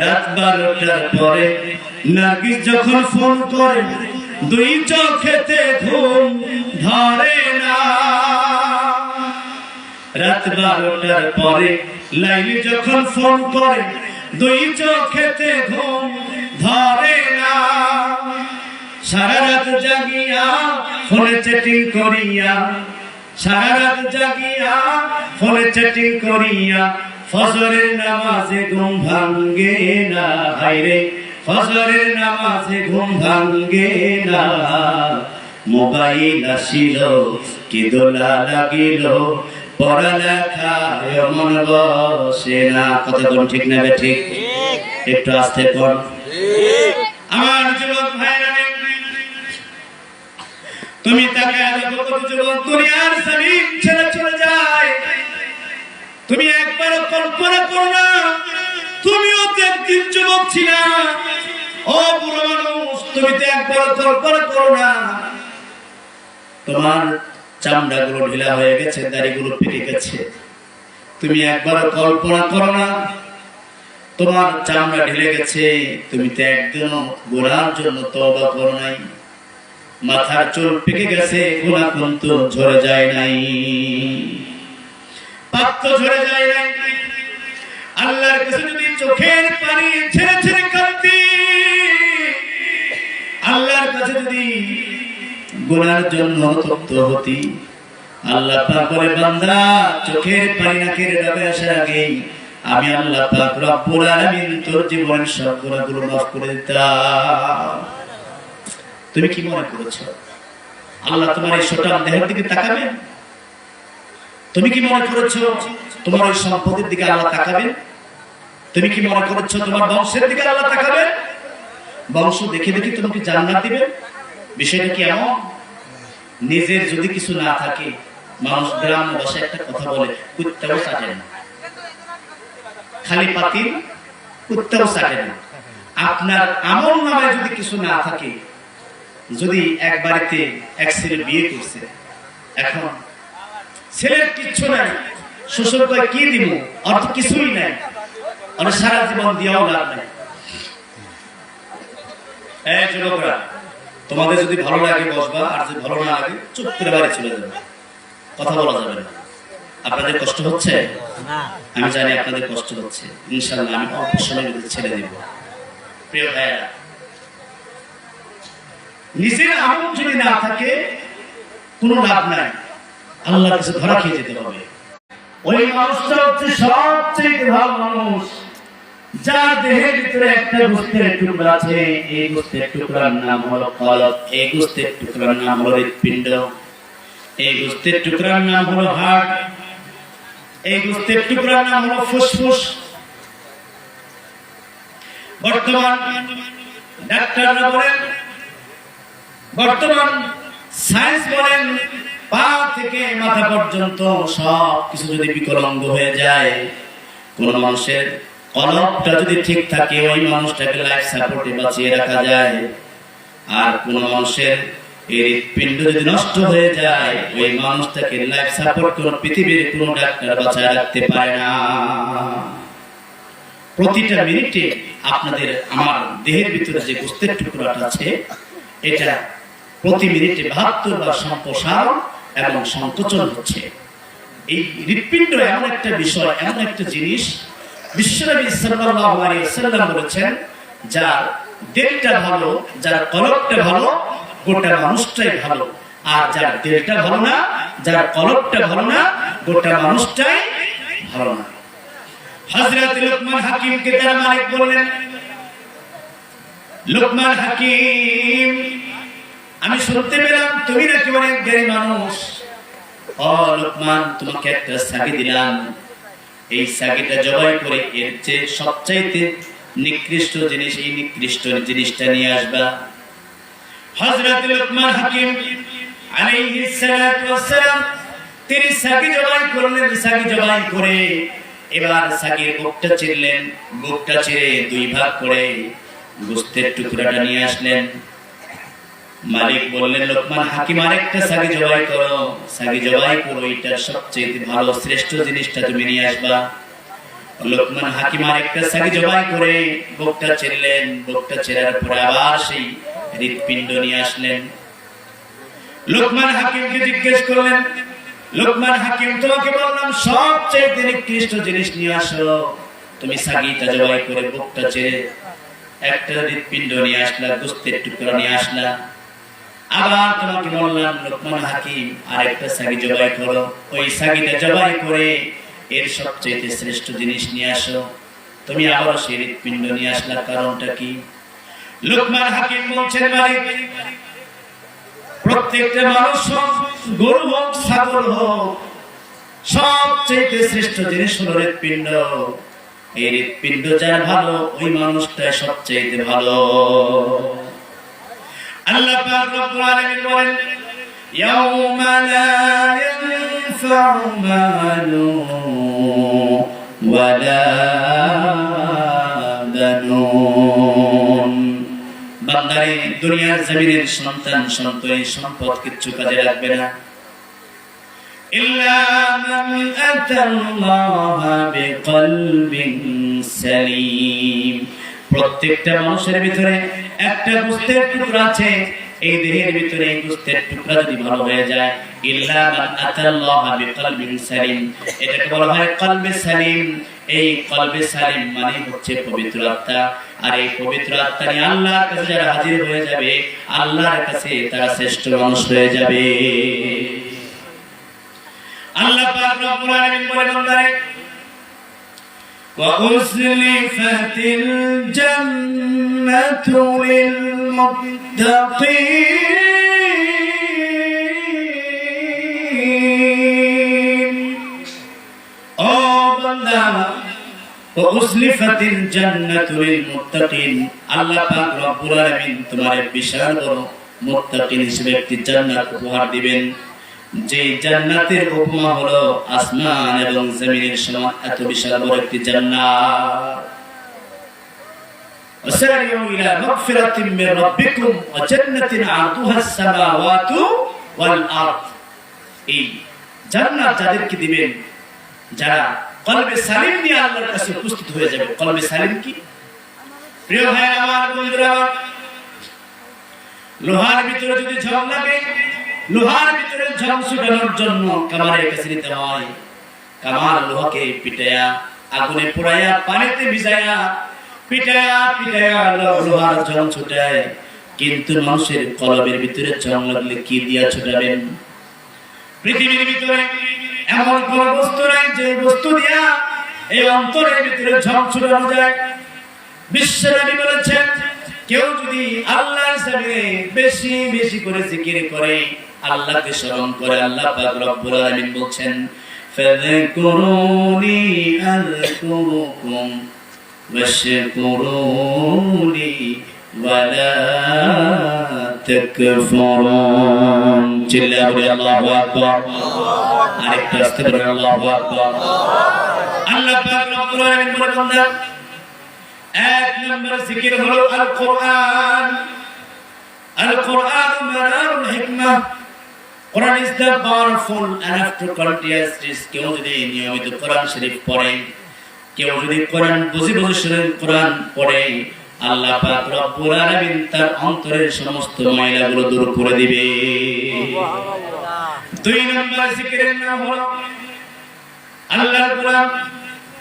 রাত বারোটার পরে নার্গিস যখন ফোন করে, দুই চোখেতে ঘুম ধরে না। রাত বারোটার পরে লাইলি যখন ফোন করে, দুই চোখেতে ঘুম ধরে না। সারা রাত জাগিয়া ফোনে চেটিং করিয়া, সারা রাত জাগিয়া ফোনে চেটিং করিয়া ফজরের নামাজে ঘুম ভাঙ্গে না হাইরে ফজরের নামাজে ঘুম ভাঙ্গে না। মোবাইল আসিল কি দোলা লাগিল পড়ালেখায় মন বসে না। কথা কোন ঠিক নেবে ঠিক? একটু আস্তে কর আমার যুবক ভাইরা, তুমি তাকে দেখো কত যুবক ছেড়ে তুমি একবার কল্পনা করো না, তুমিও তো একদিন যুবক ছিলা। ও বুড়ো মানুষ, তুমি তো একবার কল্পনা করো না। তোমার চামড়া গুলো ঢিলা হয়ে গেছে, দাড়িগুলো পেকে গেছে। তুমি একবার কল্পনা করো না, তোমার চামড়া ঢিলে গেছে। তুমি তো একদিনও গোড়ার জন্য তবা করো নাই। মাথার চুল পেকে গেছে গোলা কিন্তু ঝরে যায় নাই। তো ঝরে যায় নাই। আল্লাহর কাছে যদি চোখের পানি ছেড়ে ছেড়ে কাঁদতি আল্লাহর কাছে যদি গুনার জন্য তপ্ত হতি, আল্লাহ পাক বলে, বান্দা, চোখের পানি নাকের ডাবে আসার আগেই আমি আল্লাহ পাক রব্বুল আলামিন তোর জীবনের সব গুনাহগুলো মাফ করে দিতাম। তুমি কি মনে করেছ? আল্লাহ তোমার এই সোটার দেহের দিকে তাকাবেন তুমি কি মনে করেছ তোমার ওই সম্পদের দিকে আল্লাহ তাকাবেন? তুমি কি মনে করেছ তোমার বংশের দিকে আল্লাহ তাকাবেন? বংশ দেখে দেখে তোমাকে জান্নাত দিবে বিষয়টা কি এমন? নিজের যদি কিছু না থাকে, মানুষ গ্রাম ভাষায় একটা কথা বলে, কুত্তাও চাটে না। খালি পাতিল, কুত্তাও চাটে না। আপনার আমল নামায় যদি কিছু না থাকে, যদি এক বাড়িতে এক ছেলে বিয়ে করছে, এখন ছেলের কিচ্ছু নাই। শ্বশুর কয় কি দিব? অর্থ কিছুই নাই। অনেক সারা জীবন দিয়েও লাভ নাই। এই যুবকরা তোমাদের যদি ভালো লাগে বসবা আর যদি ভালো না লাগে চুপ করে বাড়ি চলে যাবে। কথা বলা যাবে না। আপনাদের কষ্ট হচ্ছে? আমি জানি আপনাদের কষ্ট হচ্ছে। ইনশাল্লাহ আমি অল্প সময়ের ছেড়ে দিব। প্রিয় ভাইয়েরা নিজের আমল যদি না থাকে কোনো লাভ নাই। আল্লাহর কাছে ধরা খেয়ে যেতে হবে। ওই মানুষটা হচ্ছে সবচেয়ে ভালো মানুষ। যার দেহের ভিতরে একটা গোস্তের টুকরা আছে, এই গোস্তের টুকরার নাম হলো এই গোস্তের টুকরার নাম হলো হৃৎপিণ্ড, এই গোস্তের টুকরার নাম হলো হার্ট এই গোস্তের টুকরার নাম হলো ফুসফুস। বর্তমান ডাক্তাররা বলেন, বর্তমান সায়েন্স বলেন পা থেকে মাথা পর্যন্ত সব কিছু যদি হয়ে যায়, কোন মানুষের যদি ঠিক থাকে, ওই মানুষটাকে লাইফ সাপোর্টে বাঁচিয়ে রাখা যায়। আর কোন মানুষের হৃৎপিণ্ড যদি নষ্ট হয়ে যায়, ওই মানুষটাকে লাইফ সাপোর্ট কোন পৃথিবীর কোন ডাক্তার বাঁচায় রাখতে পারে না। প্রতিটা মিনিটে আপনাদের আমার দেহের ভিতরে যে গোস্তের টুকরাটা আছে, এটা প্রতি মিনিটে বাহাত্তর বার সম্প্রসারণ এবং সংকোচন হচ্ছে। এই হৃৎপিণ্ড এমন একটা বিষয়, এমন একটা জিনিস, বিশ্বনবী বলেছেন, যার দেহটা ভালো, যার ভালো, গোটা মানুষটাই ভালো। আর যার দেহটা ভালো না, যার ভালো না, গোটা মানুষটাই ভালো না। হযরত লোকমান হাকিমকে তার মালিক বললেন, লোকমান হাকিম আমি শুনতে পেলাম তুমি নাকি অনেক জ্ঞানী মানুষ। ও লোকমান, তোমাকে একটা সাগি দিলাম। এই সাগিটা জবাই করে এর চেয়ে সবচাইতে নিকৃষ্ট জিনিস, এই নিকৃষ্ট জিনিসটা নিয়ে আসবা। হযরত লোকমান হাকিম আলাইহিস সালাতু ওয়াসসালাম, তিনি সাকি জবাই করলেন, সাকি জবাই করে এবার সাকির বুকটা চিরলেন, বুকটা চিরে দুই ভাগ করে গোস্তের টুকরাটা নিয়ে আসলেন। মালিক বললেন, লোকমান হাকিম আরেকটা সাগি জবাই করো। সাগি জবাই করো এটা সবচেয়ে ভালো, শ্রেষ্ঠ জিনিসটা তুমি নিয়ে আসবা। লোকমান হাকিম আরেকটা সাগি জবাই করে বুকটা ছেড়লেন বুকটা ছেড়ার পরে আবার সেই হৃৎপিণ্ড নিয়ে আসলেন। লোকমান হাকিমকে জিজ্ঞেস করলেন, লোকমান হাকিম, তোমাকে বললাম সবচেয়ে নিকৃষ্ট জিনিস নিয়ে আসো। তুমি সাগিটা জবাই করে বুকটা ছেড়ে একটা হৃৎপিণ্ড নিয়ে আসলা, গোস্তের টুকরা নিয়ে আসলা। আবার তোমাকে বললাম লোকমান হাকিম, আরেকটা সাগি জবাই করো। ওই সাগিটা জবাই করে এর সবচেয়ে শ্রেষ্ঠ জিনিস নিয়ে আসো। তুমি আবার সেই হৃৎপিণ্ড নিয়ে আসলা, কারণটা কি? লোকমান হাকিম বলছেন প্রত্যেকটা মানুষ গরু হোক, ছাগল হোক সবচেয়ে শ্রেষ্ঠ জিনিস হলো হৃৎপিণ্ড। এই হৃৎপিণ্ড যার ভালো, ওই মানুষটা সবচেয়ে ভালো। আল্লাহ পাক রব্বুল আলামিন বলেন ইয়াউমা লা ইয়ানফাউ মালু ওয়ালা বানুন বান্দারে দুনিয়ার জমিনের সন্তান সন্ততি সম্পদ কিচ্ছু কাজে লাগবে না إلا من أتى الله بقلب سليم প্রত্যেকটা মানুষের ভিতরে একটা গুস্তের টুকরা আছে, এই দেহের ভিতরে এই গুস্তের টুকরা যদি ভালো হয়ে যায়, ইল্লা মান আতাল্লাহ বিকলবিন সালিম। এটাকে বলা হয় কলবে সালিম। এই কলবে সালিম মানে হচ্ছে পবিত্র আত্মা। আর এই পবিত্র আত্মা নিয়ে আল্লাহর কাছে যারা হাজির হয়ে যাবে, আল্লাহর কাছে তারা শ্রেষ্ঠ মানুষ হয়ে যাবে। আল্লাহ পাক রব্বুল আলামিন বলে, বান্দারে وأزلفت الجنة للمتقين ও বান্দা وأزلفت الجنة للمتقين আল্লাহ পাক রব্বুল আলামিন তোমার বিশাল বড় মুত্তাকিন হিসেবে একটি জান্নাত উপহার দিবেন যে জান্নাতের উপমা হলো আসমান এবং জমিনের সমান এত বিশাল বড় একটি জান্নাত وسارعوا إلى مغفرة من ربكم وجنة عرضها السماوات والأرض এই জান্নাত যাদেরকে দিবেন যারা কলবে সালিম নিয়ে আল্লাহর কাছে উপস্থিত হয়ে যাবে কলবে সালিম কি প্রিয় ভাই আমার বন্ধুরা আমার, লোহার ভিতরে যদি ঝং লাগে লোহার ভিতরে ঝং ছুটানোর জন্য কামারের কাছে নিতে হয়। কামার লোহাকে পিটায়া আগুনে পোড়াইয়া পানিতে ভিজাইয়া পিটায়া পিটায়া লোহার ঝং ছুটায়। কিন্তু মানুষের কলবের ভিতরে ঝং লাগলে কি দিয়া ছুটাবেন? পৃথিবীর ভিতরে এমন কোন বস্তু নাই যে বস্তু দিয়া এই অন্তরের ভিতরে ঝং ছুটানো যায়। বিশ্বনবী বলেছেন কেউ যদি আল্লাহর সামনে বেশি বেশি করে জিকির করে, আল্লাহকে স্মরণ করে আল্লাহ পাক রব্বুল আলামিন বলছেন ফাযকুরুনি আযকুরুকুম, ওয়াশকুরুনি ওয়ালা তাকফুরুন। চিল্লা বলে, আল্লাহু আকবার। আরেকটা আস্তে বলে, আল্লাহু আকবার। আল্লাহ পাক রব্বুল আলামিন বলে, বান্দা এক নম্বর জিকির হলো আল কোরআন আল কোরআন মানারুল হিকমা। Quran is the powerful enough to continuous কেউ যদি নিয়মিত কোরআন শরীফ পড়ে কেউ যদি কোরআন বুঝে বুঝে শরীফ কোরআন পড়ে আল্লাহ পাক রব্বুল আলামিন তার অন্তরের সমস্ত ময়লাগুলো দূর করে দিবে। দুই নম্বর জিকিরের নাম হলো আল্লাহর কোরআন।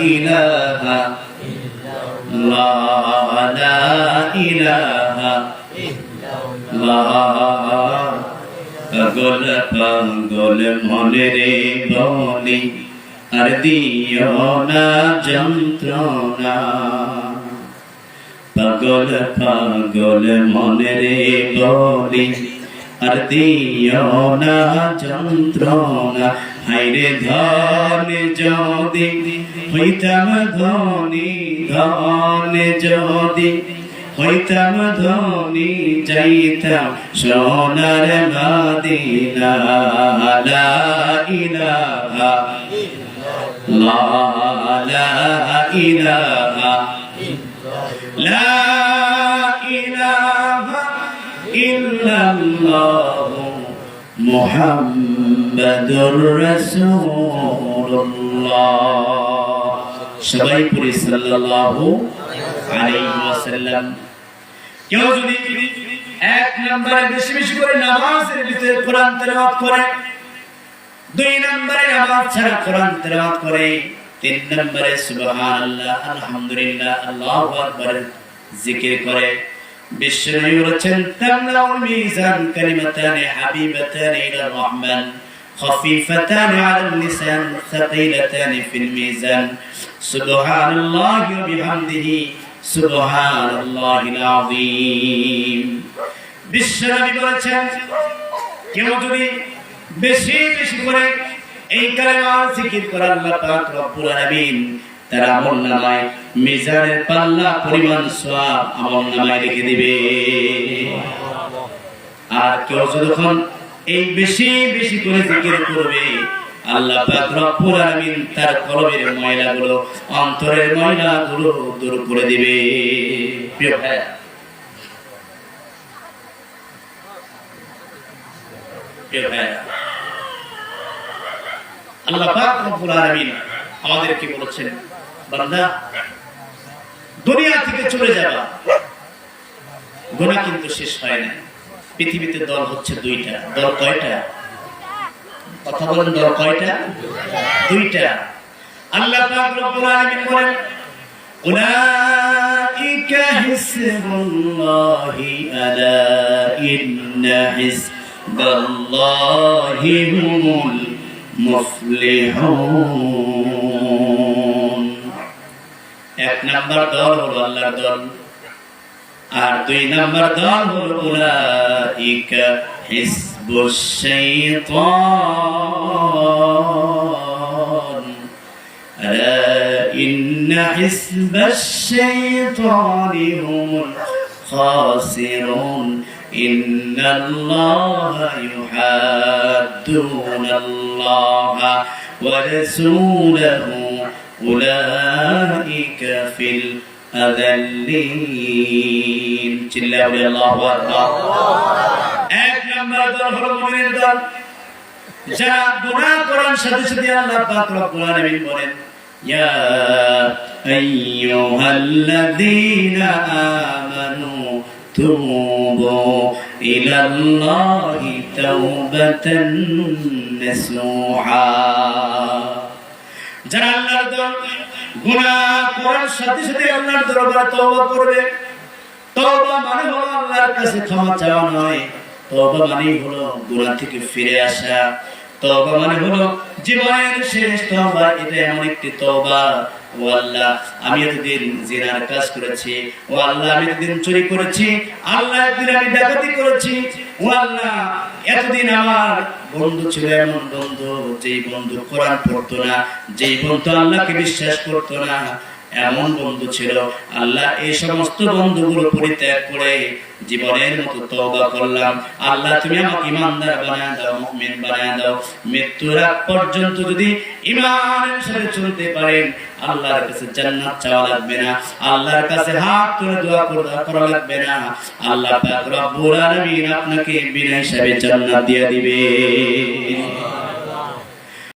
إله ইল্লাল্লাহ লা ইলাহা ইল্লাল্লাহ পাগল পাগল মনে রে বলি আর দিও না যন্ত্রণা পাগল পাগল মনে রে বলি আর দিও না যন্ত্রণা হাইরে ধন যদি হইতাম ধনী, ধন যদি। হইতাম ধনী যাইতাম সোনার মাদিনা। লা ইলাহা লা ইলাহা লা ইলাহা ইল্লাল্লাহ সবাই পড়ি সাল্লাল্লাহু আলাইহি ওয়াসাল্লাম। কেউ যদি এক নম্বরে বেশি বেশি করে নামাজের ভিতরে কোরআন তেলাওয়াত করে, দুই নম্বরে নামাজ ছাড়া কোরআন তেলাওয়াত করে, তিন নম্বরে সুবহানাল্লাহ, আলহামদুলিল্লাহ, আল্লাহু আকবার জিকির করে। বিশ্বনবী বলেছেন তামলাউল মিজান কালিমাতানি হাবিবাতানি ইলার রহমান। خفيفتان على اللسان ثقيلتان في الميزان سبحان الله وبحمده سبحان الله العظيم বিশ্বনবী বলেছেন কেউ যদি বেশি বেশি করে এই কালেমা জিকির করে আল্লাহ পাক রব্বুল আলামিন তার আমল নামায় মিজানের পাল্লা পরিমাণ সওয়াব আমল নামায় রেখে দিবে আর কেউ যখন এই বেশি বেশি করে জিকির করবে। আল্লাহ পাক রব্বুল আলামিন তার কলবের ময়লাগুলো, অন্তরের ময়লাগুলো দূর করে দিবে। প্রিয় ভাইয়া আল্লাহ পাক রব্বুল আলামিন আমাদেরকে বলেছেন, বান্দা, দুনিয়া থেকে চলে যাবা। গুনাহ কিন্তু শেষ হয় না পৃথিবীতে দল হচ্ছে দুইটা। দল কয়টা? কথা বলেন, দল কয়টা? দুইটা। আল্লাহ পাক রব্বুল আলামিন বলেন, উলাইকা হিসবুল্লাহি এক নাম্বার দল হলো আল্লাহর দল। আর দুই নাম্বার দল হলো উলাইকা হিজবুশ শাইতান আলা ইন্না হিজবাশ শাইতানি হুমুল খাসিরুন إن الله يحادون الله ورسوله أولئك في আযাল্লিন চিল্লা বলি, আল্লাহু আকবার। এক নম্বর দল হলো মুমিনের দল। যারা গুনাহ করার সাথে সাথে আল্লাহ পাক রব্বুল আলামিন বলেন, ইয়া আইয়ুহাল্লাযীনা আমানু তুবু ইলাল্লাহি তাওবাতান নাসুহা যারা আল্লাহর দল গুনাহ করার সাথে সাথে আল্লাহর দরবারে তওবা করবে। তওবা মানে হলো আল্লাহর কাছে ক্ষমা চাওয়া নয়। তওবা মানে হলো গুনাহ থেকে ফিরে আসা। তওবা মানে হলো জীবনের শেষ তওবা, এটা এমন একটি তওবা। ও আল্লাহ, আমি এতদিন জিনার কাজ করেছি, ও আল্লাহ, আমি এতদিন চুরি করেছি, আল্লাহ একদিন আমি ডাকাতি করেছি, ও আল্লাহ, এতদিন আমার বন্ধু ছিল এমন বন্ধু, যেই বন্ধু কোরআন পড়তো না, যেই বন্ধু আল্লাহকে বিশ্বাস করতো না, এমন বন্ধু ছিল। আল্লাহ, এই সমস্ত বন্ধুগুলো পরিত্যাগ করে জীবনের মতো তওবা করলাম। আল্লাহ, তুমি আমাকে ইমানদার বানায় দাও, মুমিন বানায় দাও। মৃত্যুর আগ পর্যন্ত যদি ইমানের সাথে চলতে পারেন, আল্লাহর কাছে জান্নাত চাওয়া লাগবে না। আল্লাহর কাছে হাত তুলে দোয়া করা লাগবে না। আল্লাহ পাক রব্বুল আলামিন আপনাকে বিনা হিসাবে জান্নাত দিয়ে দিবে।